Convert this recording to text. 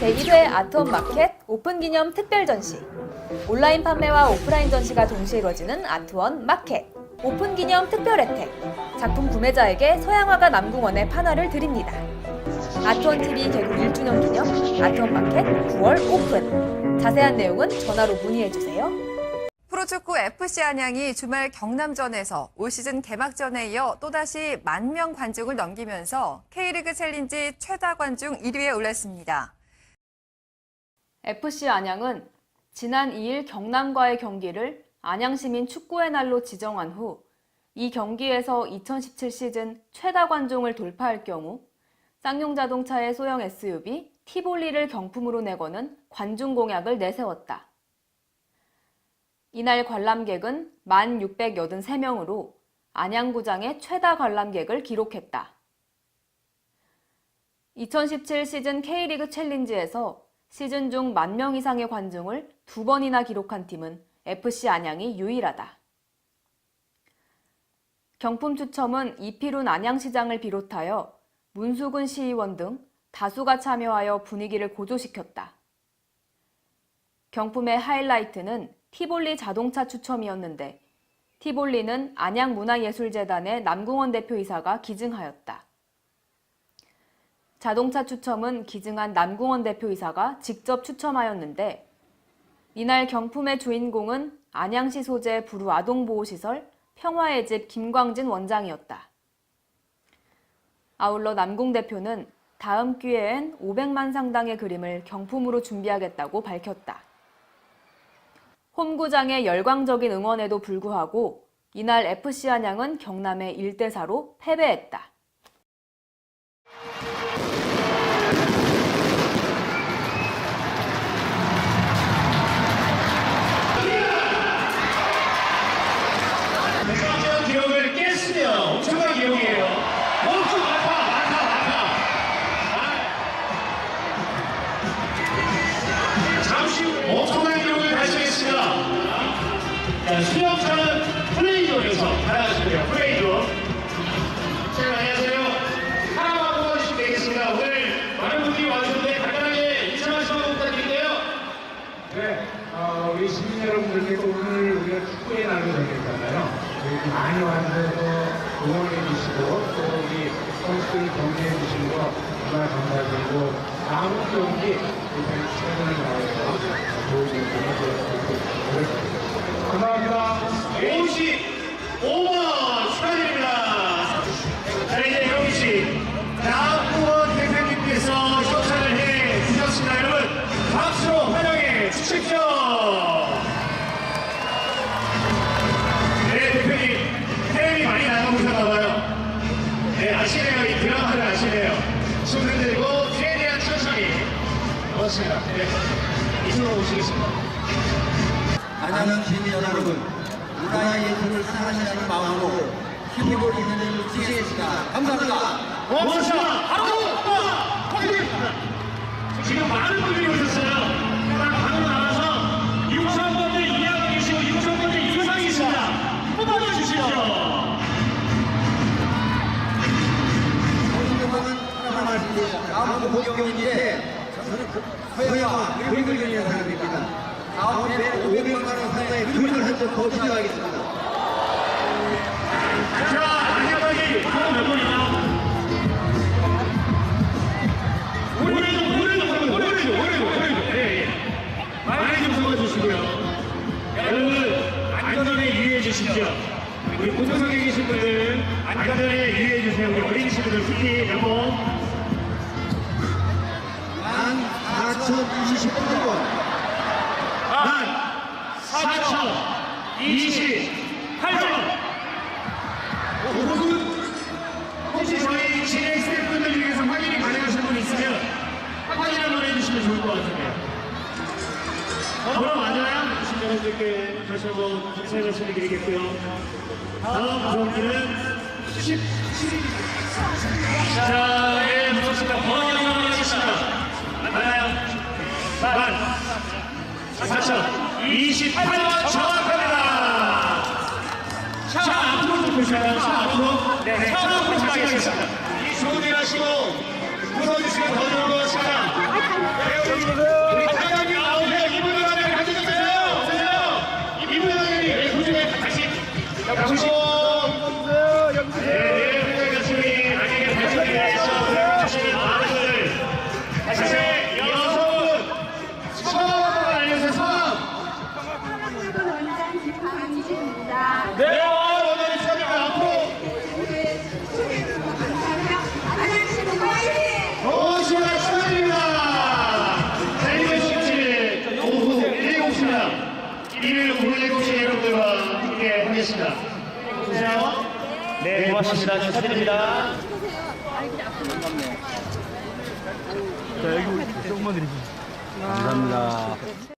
제1회 아트원 마켓 오픈 기념 특별 전시. 온라인 판매와 오프라인 전시가 동시에 이뤄지는 아트원 마켓. 오픈 기념 특별 혜택. 작품 구매자에게 서양화가 남궁원의 판화를 드립니다. 아트원 TV 개국 1주년 기념 아트원 마켓 9월 오픈. 자세한 내용은 전화로 문의해 주세요. 프로축구 FC 안양이 주말 경남전에서 올 시즌 개막전에 이어 또다시 만 명 관중을 넘기면서 K리그 챌린지 최다 관중 1위에 올랐습니다. FC 안양은 지난 2일 경남과의 경기를 안양시민 축구의 날로 지정한 후 이 경기에서 2017 시즌 최다 관중을 돌파할 경우 쌍용 자동차의 소형 SUV 티볼리를 경품으로 내거는 관중 공약을 내세웠다. 이날 관람객은 1,683명으로 안양구장의 최다 관람객을 기록했다. 2017 시즌 K리그 챌린지에서 시즌 중 만 명 이상의 관중을 두 번이나 기록한 팀은 FC 안양이 유일하다. 경품 추첨은 이필훈 안양시장을 비롯하여 문수근 시의원 등 다수가 참여하여 분위기를 고조시켰다. 경품의 하이라이트는 티볼리 자동차 추첨이었는데 티볼리는 안양문화예술재단의 남궁원 대표이사가 기증하였다. 자동차 추첨은 기증한 남궁원 대표이사가 직접 추첨하였는데 이날 경품의 주인공은 안양시 소재 부루 아동보호시설 평화의 집 김광진 원장이었다. 아울러 남궁 대표는 다음 기회엔 500만 상당의 그림을 경품으로 준비하겠다고 밝혔다. 홈구장의 열광적인 응원에도 불구하고 이날 FC 안양은 경남에 1대4로 패배했다. 수영차는 플레이존에서 받아가시면 돼요. 플레이존. 자, 안녕하세요. 하나만 뽑아주시면 되겠습니다. 오늘 많은 분들이 와주셨는데 간단하게 인사 말씀 한번 부탁드릴게요. 네, 어, 우리 시민 여러분들께서 오늘 우리가 축구의 날을 정했잖아요. 이렇게 많이 와주셔서 응원해 주시고 또 우리 선수들 경기해 주신 거 정말 감사드리고 다음 경기 최선을 다해서 좋은 경기 해주시도록 노력하겠습니다. 감사합니다. 55번 축하드립니다. 자, 이제 영희 씨. 다음 후원 대표님께서 협찬을 해 주셨습니다. 여러분, 박수로 환영해 주십시오. 네, 대표님. 해외이 많이 나가보셨나봐요. 네, 아시네요. 이 드라마를 아시네요. 손 흔들고, 최대한 천천히. 고맙습니다. 네. 이쪽으로 오시겠습니다. 안양은 시민 여러분, 문화예술을 사랑하시는 마음으로 힘을 있는 지혜시다. 감사합니다. 고맙습니다. 바로 확인입니다. 지금 많은 분들이 오셨어요. 딱 방금 나와서 6,000번째 이하가 계시고 6,000번째 이상이 있습니다. 뽑아 주십시오. 오늘 영상은 하나 말씀드립니다. 다음은 목경인데 저는 서양화 그림을 그리는 사람입니다. 다음에 500만 원 상당의 그림을 한점더 시작하겠습니다. 자, 4,028번. 혹시 저희 진행 스태프분들 중에서 확인이 가능하신 분 있으면 확인 한번 해주시면 좋을 것 같은데요. 번호 맞아요? 주신 여러분들께 다시 한번 감사의 말씀을 드리겠고요. 다음 경기는 17일입니다. 자, 네, 반갑습니다. 번호. 맞나요? 만 4,028번 정확합니다. 자, 앞으로 좀 보셔요. 자, 앞으로. 네, 차 앞으로 가겠습니다. 일 하시고, 1일 오후 7시 여러분들과 함께 하겠습니다. 고생하요 네, 네, 고맙습니다. 축하드립니다. 자, 여기 조금만 드리세요. 감사합니다.